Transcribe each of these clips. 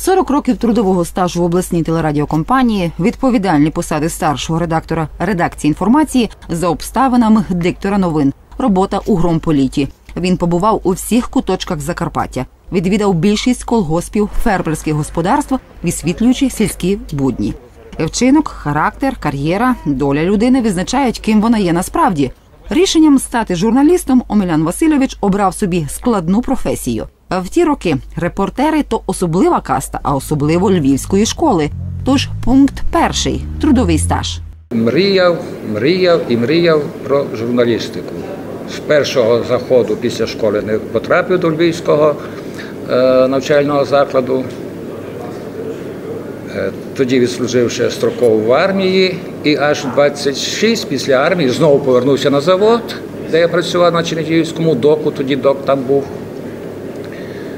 40 років трудового стажу в обласній телерадіокомпанії, відповідальні посади старшого редактора редакції інформації за обставинами диктора новин, робота у громполіті. Він побував у всіх куточках Закарпаття, відвідав більшість колгоспів, фермерських господарств, висвітлюючи сільські будні. Вчинок, характер, кар'єра, доля людини визначають, ким вона є насправді. Рішенням стати журналістом Омелян Васильович обрав собі складну професію. В ті роки репортери то особлива каста, а особливо львівської школи. Тож пункт перший трудовий стаж. Мріяв, мріяв і мріяв про журналістику. З першого заходу після школи не потрапив до Львівського е, навчального закладу. Е, Тоді відслужив ще строково в армії, і аж 26 після армії знову повернувся на завод, де я працював на Чернігівському доку, тоді док там був.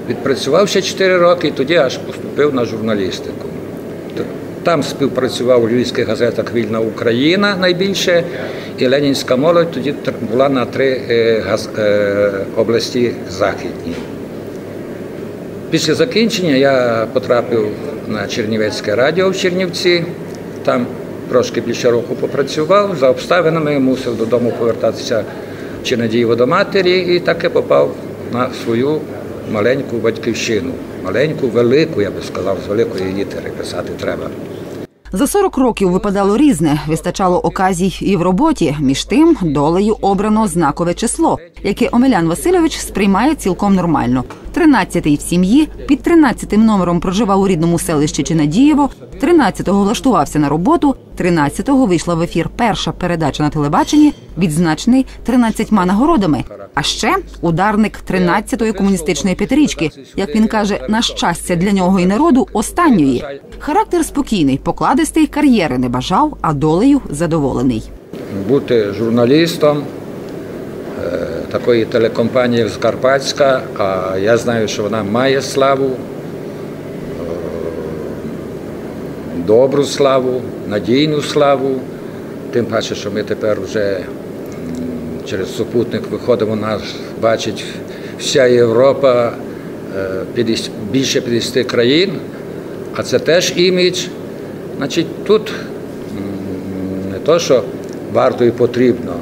Відпрацював ще 4 роки і тоді аж поступив на журналістику. Там співпрацював у львівських газетах Вільна Україна найбільше, і Ленінська молодь тоді була на три е, е, області західні. Після закінчення я потрапив на Чернівецьке радіо в Чернівці. Там трошки більше року попрацював. За обставинами мусив додому повертатися в Чернедієво до матері і таки попав на свою маленьку батьківщину. Маленьку, велику, я би сказав, з великої літери писати треба. За 40 років випадало різне, вистачало оказій і в роботі. Між тим долею обрано знакове число, яке Омелян Васильович сприймає цілком нормально. 13-й в сім'ї, під 13-тим номером проживав у рідному селищі Чинадієво, 13-го влаштувався на роботу, 13-го вийшла в ефір перша передача на телебаченні, відзначений 13 нагородами. А ще ударник 13-ї комуністичної п'ятирічки, як він каже, на щастя для нього і народу останньої. Характер спокійний, покладистий, кар'єри не бажав, а долею задоволений. бути журналістом е, такої телекомпанії, Закарпатська, а я знаю, що вона має славу, е, добру славу, надійну славу. Тим паче, що ми тепер вже через супутник виходимо, нас бачить вся Європа, е, 50 більше 50 країн, а це теж імідж. Значить, тут не то, що варто і потрібно,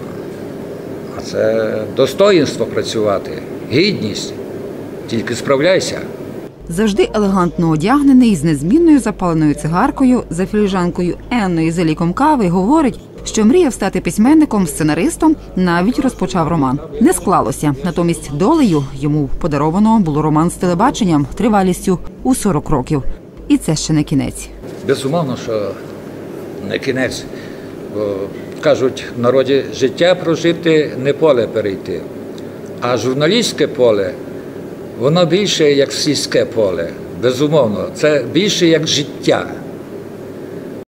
а це достоїнство працювати, гідність. Тільки справляйся. Завжди елегантно одягнений з незмінною запаленою цигаркою за філіжанкою енної за ліком кави говорить, що мріяв стати письменником, сценаристом, навіть розпочав роман. Не склалося. Натомість долею йому подаровано було роман з телебаченням тривалістю у 40 років. І це ще не кінець. Безумовно, що не кінець. Бо кажуть, в народі життя прожити не поле перейти. А журналістське поле, воно більше як сільське поле. Безумовно, це більше як життя.